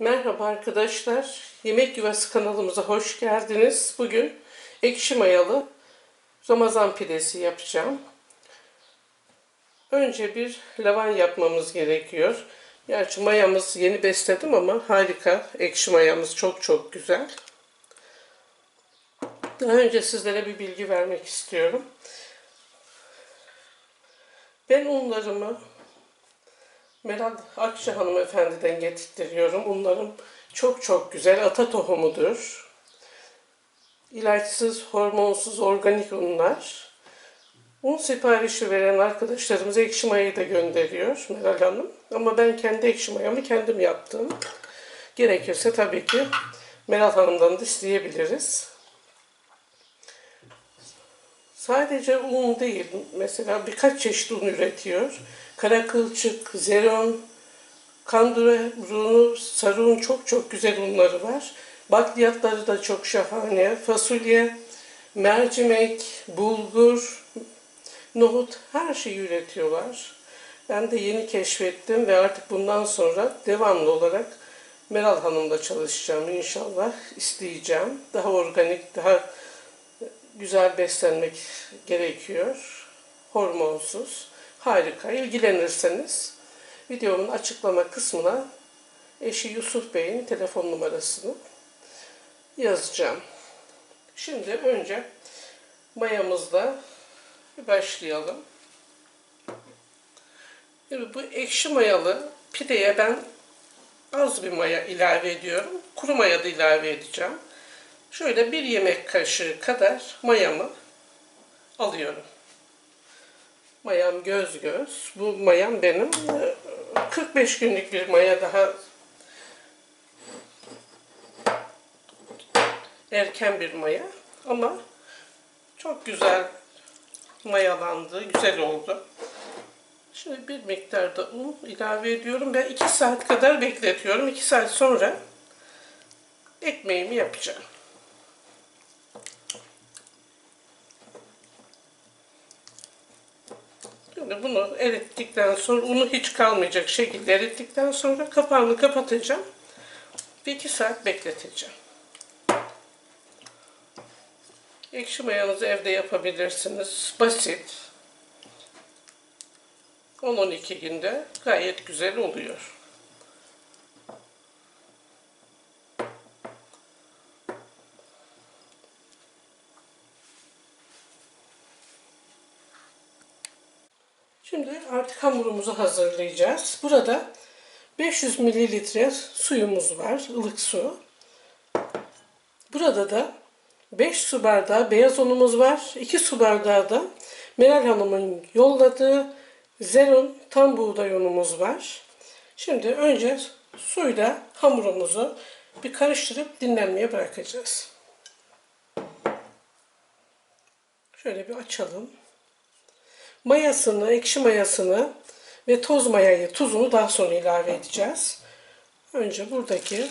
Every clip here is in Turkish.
Merhaba arkadaşlar. Yemek Yuvası kanalımıza hoş geldiniz. Bugün ekşi mayalı Ramazan pidesi yapacağım. Önce bir lavan yapmamız gerekiyor. Gerçi mayamız yeni besledim ama harika. Ekşi mayamız çok çok güzel. Daha önce sizlere bir bilgi vermek istiyorum. Ben unlarımı Meral Akça hanımefendiden getirtiyorum. Unlarım çok çok güzel. Ata tohumudur. İlaçsız, hormonsuz, organik unlar. Un siparişi veren arkadaşlarımız ekşi mayayı da gönderiyor Meral Hanım. Ama ben kendi ekşi mayamı kendim yaptım. Gerekirse tabii ki Meral Hanım'dan da isteyebiliriz. Sadece un değil, mesela birkaç çeşit un üretiyor. Kara kılçık, zeron, kandurunu, sarı un çok çok güzel unları var. Bakliyatları da çok şahane. Fasulye, mercimek, bulgur, nohut her şeyi üretiyorlar. Ben de yeni keşfettim ve artık bundan sonra devamlı olarak Meral Hanım'la çalışacağım inşallah. isteyeceğim. Daha organik, daha güzel beslenmek gerekiyor. Hormonsuz. Harika. İlgilenirseniz videomun açıklama kısmına eşi Yusuf Bey'in telefon numarasını yazacağım. Şimdi önce mayamızla başlayalım. Şimdi bu ekşi mayalı pideye ben az bir maya ilave ediyorum. Kuru maya da ilave edeceğim. Şöyle bir yemek kaşığı kadar mayamı alıyorum. Mayam göz göz. Bu mayam benim 45 günlük bir maya daha erken bir maya ama çok güzel mayalandı, güzel oldu. Şimdi bir miktar da un ilave ediyorum. Ben 2 saat kadar bekletiyorum. 2 saat sonra ekmeğimi yapacağım. Şimdi bunu erittikten sonra unu hiç kalmayacak şekilde erittikten sonra kapağını kapatacağım. Bir iki saat bekleteceğim. Ekşi mayanızı evde yapabilirsiniz. Basit. 10-12 günde gayet güzel oluyor. Şimdi artık hamurumuzu hazırlayacağız. Burada 500 mililitre suyumuz var, ılık su. Burada da 5 su bardağı beyaz unumuz var. 2 su bardağı da Meral Hanım'ın yolladığı Zeron tam buğday unumuz var. Şimdi önce suyla hamurumuzu bir karıştırıp dinlenmeye bırakacağız. Şöyle bir açalım mayasını, ekşi mayasını ve toz mayayı, tuzunu daha sonra ilave edeceğiz. Önce buradaki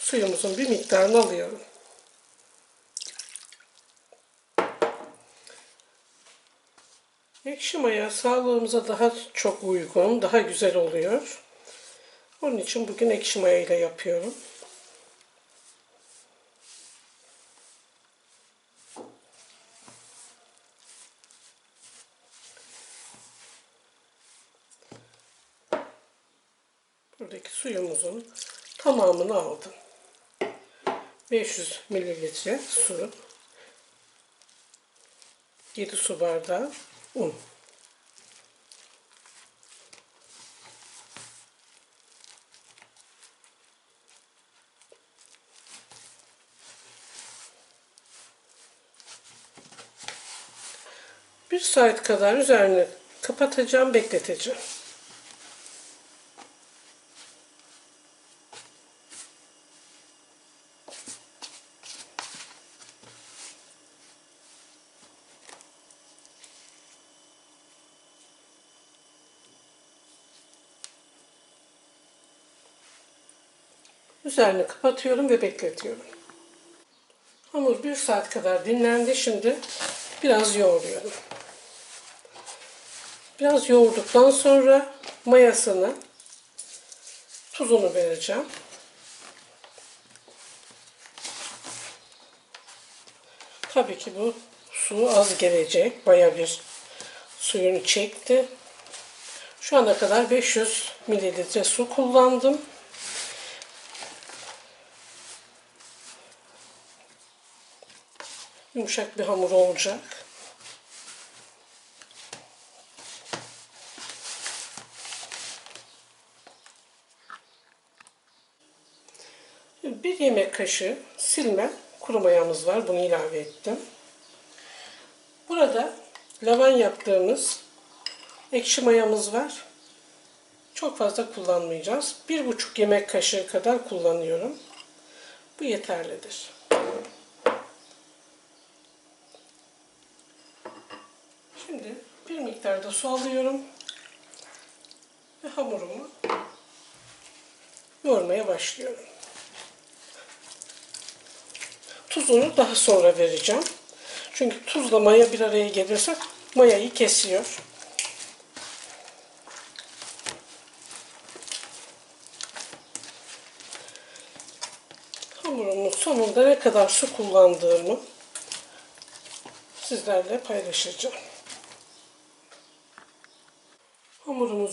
suyumuzun bir miktarını alıyorum. Ekşi maya sağlığımıza daha çok uygun, daha güzel oluyor. Onun için bugün ekşi maya ile yapıyorum. buradaki suyumuzun tamamını aldım. 500 mililitre su, 7 su bardağı un. Bir saat kadar üzerine kapatacağım, bekleteceğim. Üzerine kapatıyorum ve bekletiyorum. Hamur bir saat kadar dinlendi. Şimdi biraz yoğuruyorum. Biraz yoğurduktan sonra mayasını, tuzunu vereceğim. Tabii ki bu su az gelecek. Baya bir suyunu çekti. Şu ana kadar 500 mililitre su kullandım. Yumuşak bir hamur olacak. Bir yemek kaşığı silme kuru mayamız var. Bunu ilave ettim. Burada lavan yaptığımız ekşi mayamız var. Çok fazla kullanmayacağız. Bir buçuk yemek kaşığı kadar kullanıyorum. Bu yeterlidir. Şimdi bir miktar da su alıyorum. Ve hamurumu yoğurmaya başlıyorum. Tuzunu daha sonra vereceğim. Çünkü tuzla maya bir araya gelirse mayayı kesiyor. Hamurumun sonunda ne kadar su kullandığımı sizlerle paylaşacağım.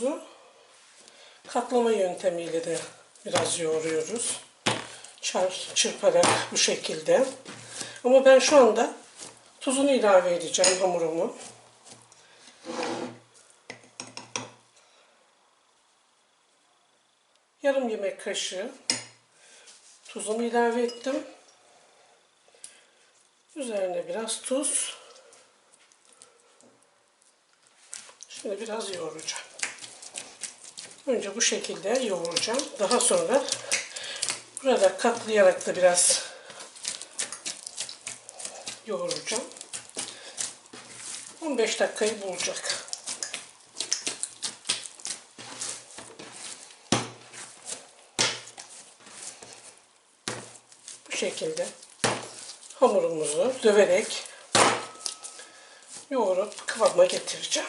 Hamurumuzu katlama yöntemiyle de biraz yoğuruyoruz. Çar, çırparak bu şekilde. Ama ben şu anda tuzunu ilave edeceğim hamurumu. Yarım yemek kaşığı tuzumu ilave ettim. Üzerine biraz tuz. Şimdi biraz yoğuracağım. Önce bu şekilde yoğuracağım. Daha sonra burada katlayarak da biraz yoğuracağım. 15 dakikayı bulacak. Bu şekilde hamurumuzu döverek yoğurup kıvama getireceğim.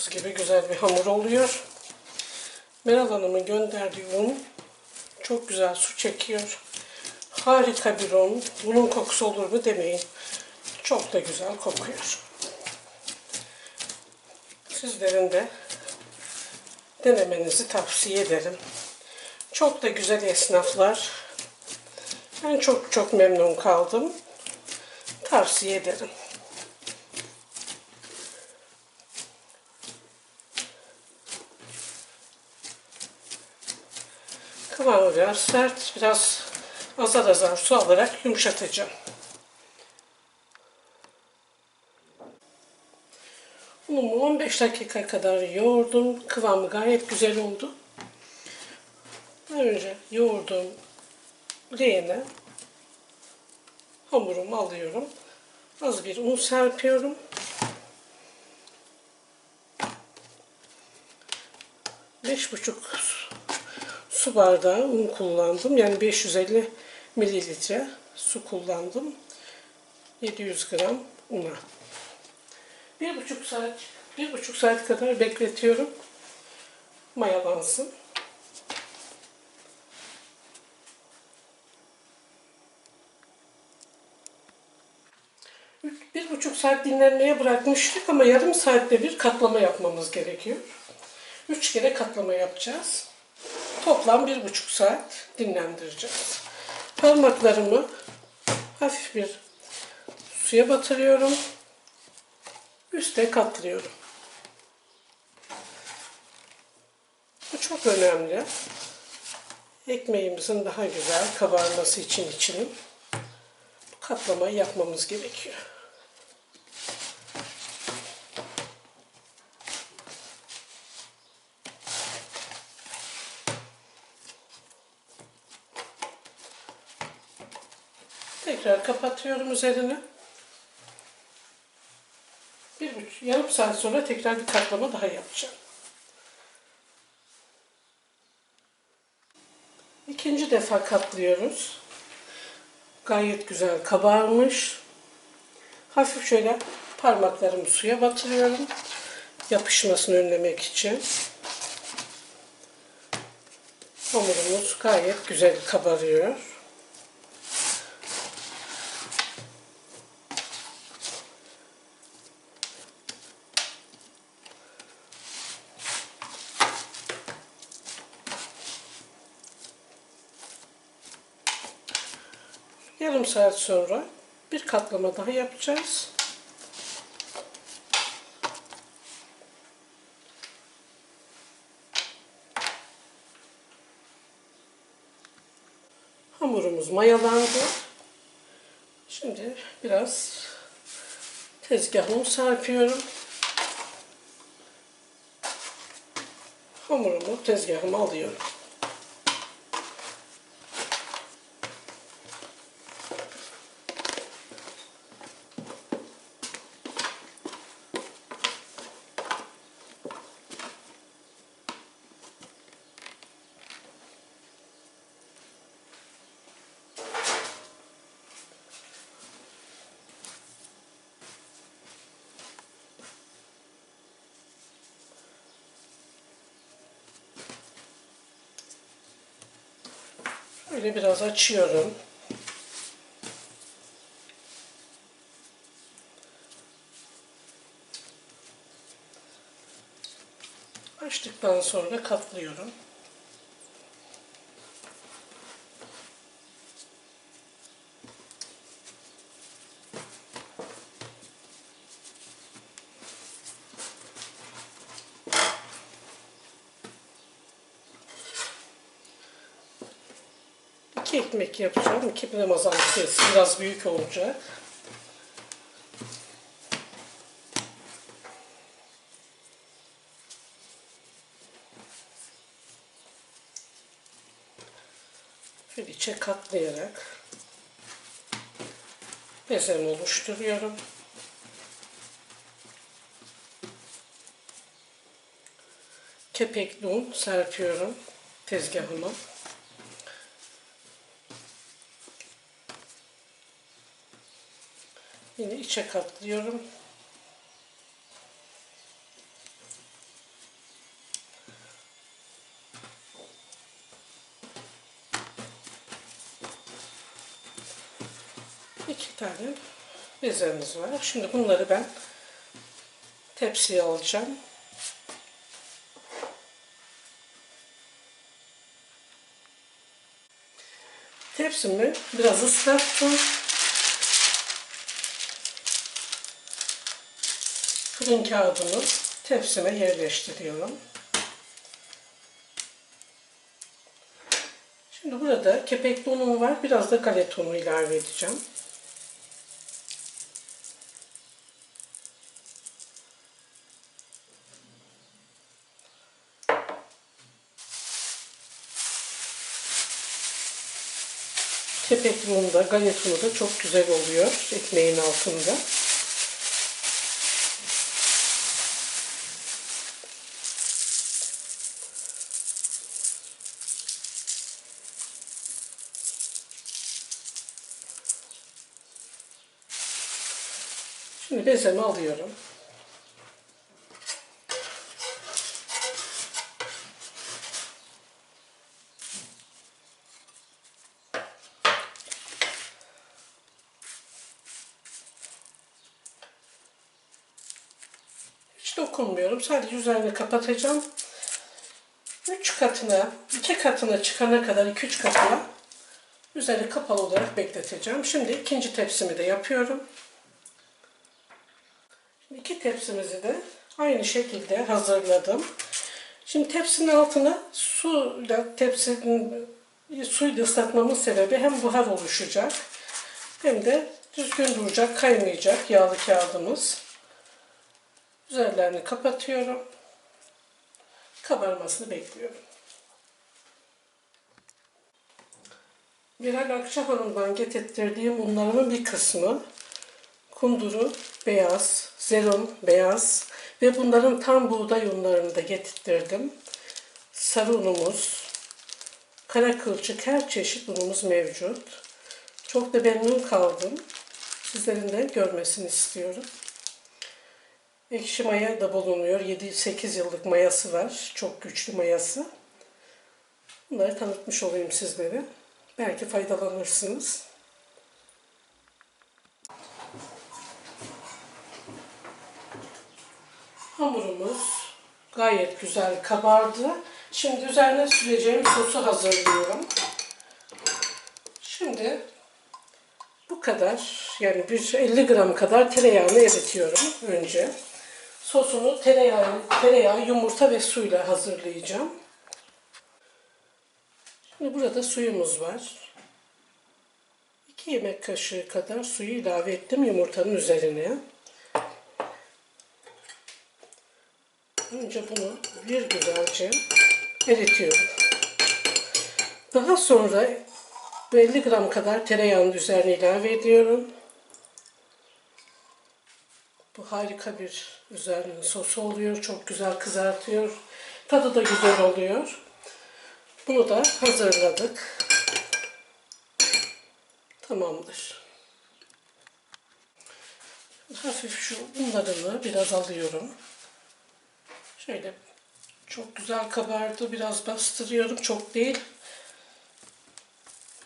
Sakız gibi güzel bir hamur oluyor. Meral Hanım'ın gönderdiği un çok güzel su çekiyor. Harika bir un. Bunun kokusu olur mu demeyin. Çok da güzel kokuyor. Sizlerin de denemenizi tavsiye ederim. Çok da güzel esnaflar. Ben çok çok memnun kaldım. Tavsiye ederim. Kıvamı biraz sert, biraz azar azar su alarak yumuşatacağım. Unumu 15 dakika kadar yoğurdum. Kıvamı gayet güzel oldu. Önce yoğurduğum leğene hamurumu alıyorum. Az bir un serpiyorum. Beş buçuk su bardağı un kullandım. Yani 550 mililitre su kullandım. 700 gram una. Bir buçuk saat, bir buçuk saat kadar bekletiyorum. Mayalansın. Bir buçuk saat dinlenmeye bırakmıştık ama yarım saatte bir katlama yapmamız gerekiyor. Üç kere katlama yapacağız. Toplam bir buçuk saat dinlendireceğiz. Parmaklarımı hafif bir suya batırıyorum. Üste katlıyorum. Bu çok önemli. Ekmeğimizin daha güzel kabarması için içinin bu katlamayı yapmamız gerekiyor. Tekrar kapatıyorum üzerini. Bir buçuk, yarım saat sonra tekrar bir katlama daha yapacağım. İkinci defa katlıyoruz. Gayet güzel kabarmış. Hafif şöyle parmaklarımı suya batırıyorum. Yapışmasını önlemek için. Hamurumuz gayet güzel kabarıyor. Yarım saat sonra bir katlama daha yapacağız. Hamurumuz mayalandı. Şimdi biraz tezgahımı serpiyorum. Hamurumu tezgahıma alıyorum. Böyle biraz açıyorum. Açtıktan sonra katlıyorum. İki ekmek yapacağım. İki ramazan sayısı biraz büyük olacak. Şöyle içe katlayarak bezemi oluşturuyorum. Kepekli un serpiyorum tezgahıma. İçe katlıyorum. İki tane bezemiz var. Şimdi bunları ben tepsiye alacağım. Tepsimi biraz ıslattım. Fırın kağıdını tepsime yerleştiriyorum. Şimdi burada kepekli unum var. Biraz da galeta unu ilave edeceğim. Kepekli unu da galeta unu da çok güzel oluyor ekmeğin altında. Bezemi alıyorum. Hiç dokunmuyorum. Sadece üzerini kapatacağım. 3 katına, 2 katına çıkana kadar 2-3 katına üzeri kapalı olarak bekleteceğim. Şimdi ikinci tepsimi de yapıyorum. Tepsimizi de aynı şekilde hazırladım. Şimdi tepsinin altına suyla tepsinin suyla ıslatmamın sebebi hem buhar oluşacak hem de düzgün duracak, kaymayacak yağlı kağıdımız. Üzerlerini kapatıyorum. Kabarmasını bekliyorum. Birer Akçahan'dan getirttirdiğim unlarımın bir kısmı kunduru beyaz, zeron beyaz ve bunların tam buğday unlarını da getirttirdim. Sarı unumuz, kara kılçık her çeşit unumuz mevcut. Çok da memnun kaldım. Sizlerin de görmesini istiyorum. Ekşi maya da bulunuyor. 7-8 yıllık mayası var. Çok güçlü mayası. Bunları tanıtmış olayım sizlere. Belki faydalanırsınız. Hamurumuz gayet güzel kabardı. Şimdi üzerine süreceğim sosu hazırlıyorum. Şimdi bu kadar yani bir 50 gram kadar tereyağını eritiyorum önce. Sosunu tereyağı, tereyağı, yumurta ve suyla hazırlayacağım. Şimdi burada suyumuz var. 2 yemek kaşığı kadar suyu ilave ettim yumurtanın üzerine. Önce bunu bir güzelce eritiyorum. Daha sonra 50 gram kadar tereyağının üzerine ilave ediyorum. Bu harika bir üzerine sosu oluyor. Çok güzel kızartıyor. Tadı da güzel oluyor. Bunu da hazırladık. Tamamdır. Hafif şu unlarını biraz alıyorum. Şöyle çok güzel kabardı. Biraz bastırıyorum. Çok değil.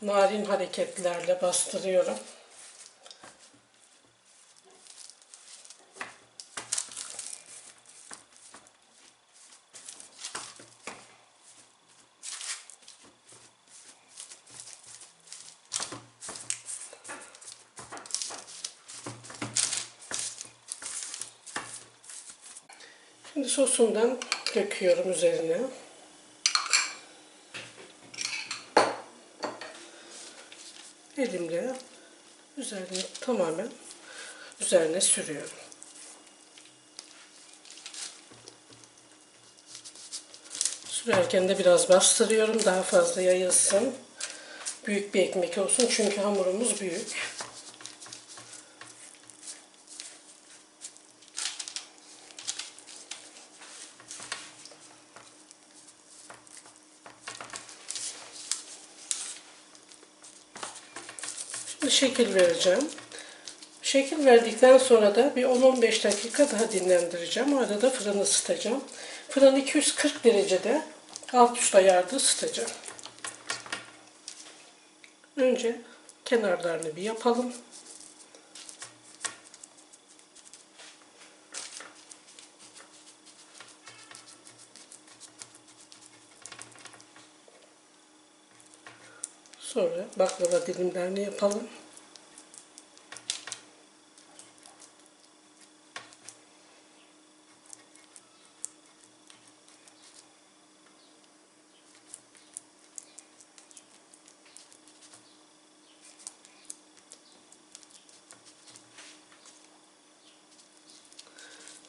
Narin hareketlerle bastırıyorum. Şimdi sosundan döküyorum üzerine. Elimle üzerine tamamen üzerine sürüyorum. Sürerken de biraz bastırıyorum daha fazla yayılsın. Büyük bir ekmek olsun çünkü hamurumuz büyük. Şimdi şekil vereceğim. Şekil verdikten sonra da bir 10-15 dakika daha dinlendireceğim. O arada fırını ısıtacağım. Fırın 240 derecede alt üst ayarda ısıtacağım. Önce kenarlarını bir yapalım. Sonra baklava dilimlerini yapalım.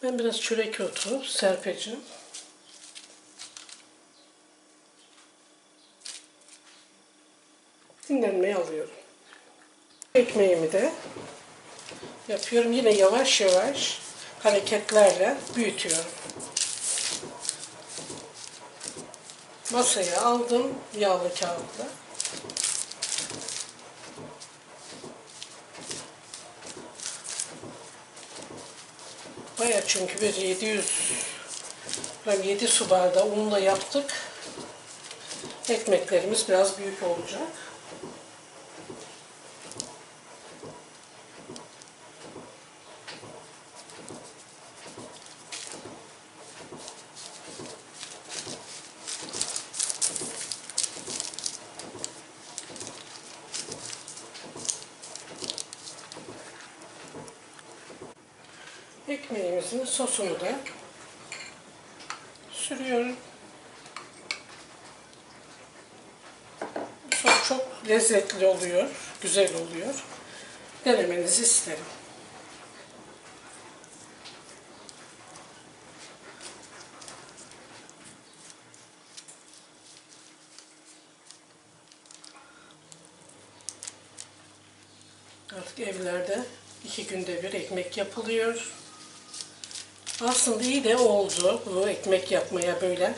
Ben biraz çörek otu serpeceğim. dinlenmeye alıyorum. Ekmeğimi de yapıyorum. Yine yavaş yavaş hareketlerle büyütüyorum. Masaya aldım yağlı kağıtla. Baya çünkü bir 700 gram 7 su bardağı unla yaptık. Ekmeklerimiz biraz büyük olacak. Ekmeğimizin sosunu da sürüyorum. Sos çok lezzetli oluyor, güzel oluyor. Denemenizi isterim. Artık evlerde iki günde bir ekmek yapılıyor. Aslında iyi de oldu bu ekmek yapmaya böyle.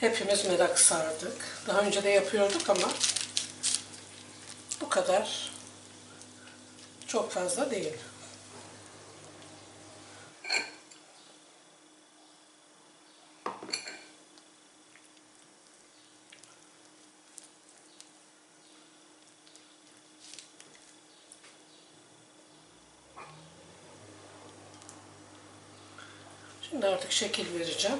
Hepimiz merak sardık. Daha önce de yapıyorduk ama bu kadar çok fazla değil. Şimdi artık şekil vereceğim.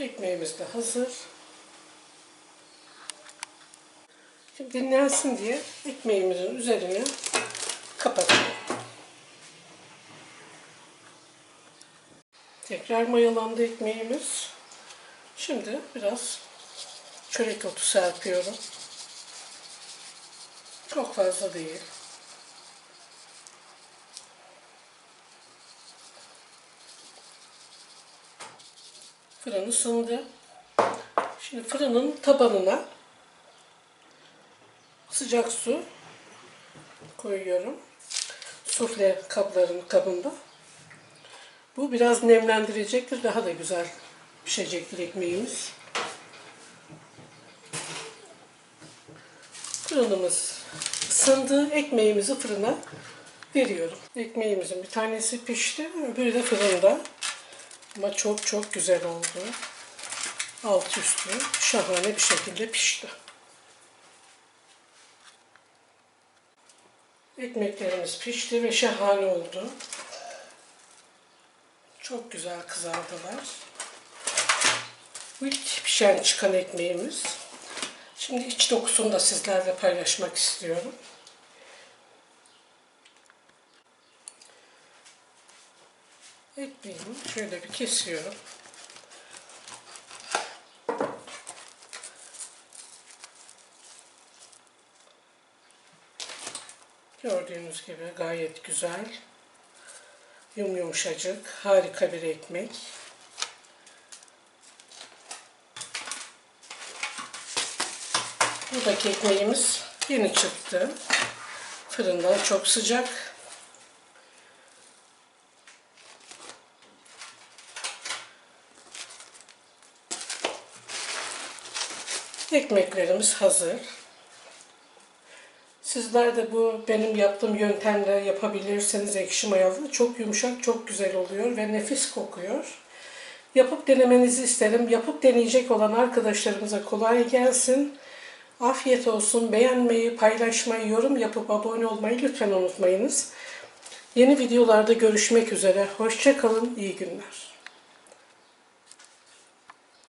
Ekmeğimiz de hazır. Şimdi dinlensin diye ekmeğimizin üzerine kapatıyorum. Tekrar mayalandı ekmeğimiz. Şimdi biraz çörek otu serpiyorum. Çok fazla değil. Fırın ısındı. Şimdi fırının tabanına sıcak su koyuyorum. Sufle kapların kabında. Bu biraz nemlendirecektir. Daha da güzel pişecektir ekmeğimiz. Fırınımız ısındı. Ekmeğimizi fırına veriyorum. Ekmeğimizin bir tanesi pişti. Öbürü de fırında. Ama çok çok güzel oldu. Alt üstü şahane bir şekilde pişti. Ekmeklerimiz pişti ve şahane oldu. Çok güzel kızardılar. Bu ilk pişen çıkan ekmeğimiz. Şimdi iç dokusunu da sizlerle paylaşmak istiyorum. Ekmeğimi şöyle bir kesiyorum. Gördüğünüz gibi gayet güzel. Yum yumuşacık, harika bir ekmek. Buradaki ekmeğimiz yeni çıktı. Fırından çok sıcak. Ekmeklerimiz hazır. Sizler de bu benim yaptığım yöntemle yapabilirsiniz ekşi mayalı. Çok yumuşak, çok güzel oluyor ve nefis kokuyor. Yapıp denemenizi isterim. Yapıp deneyecek olan arkadaşlarımıza kolay gelsin. Afiyet olsun. Beğenmeyi, paylaşmayı, yorum yapıp abone olmayı lütfen unutmayınız. Yeni videolarda görüşmek üzere. Hoşçakalın. İyi günler.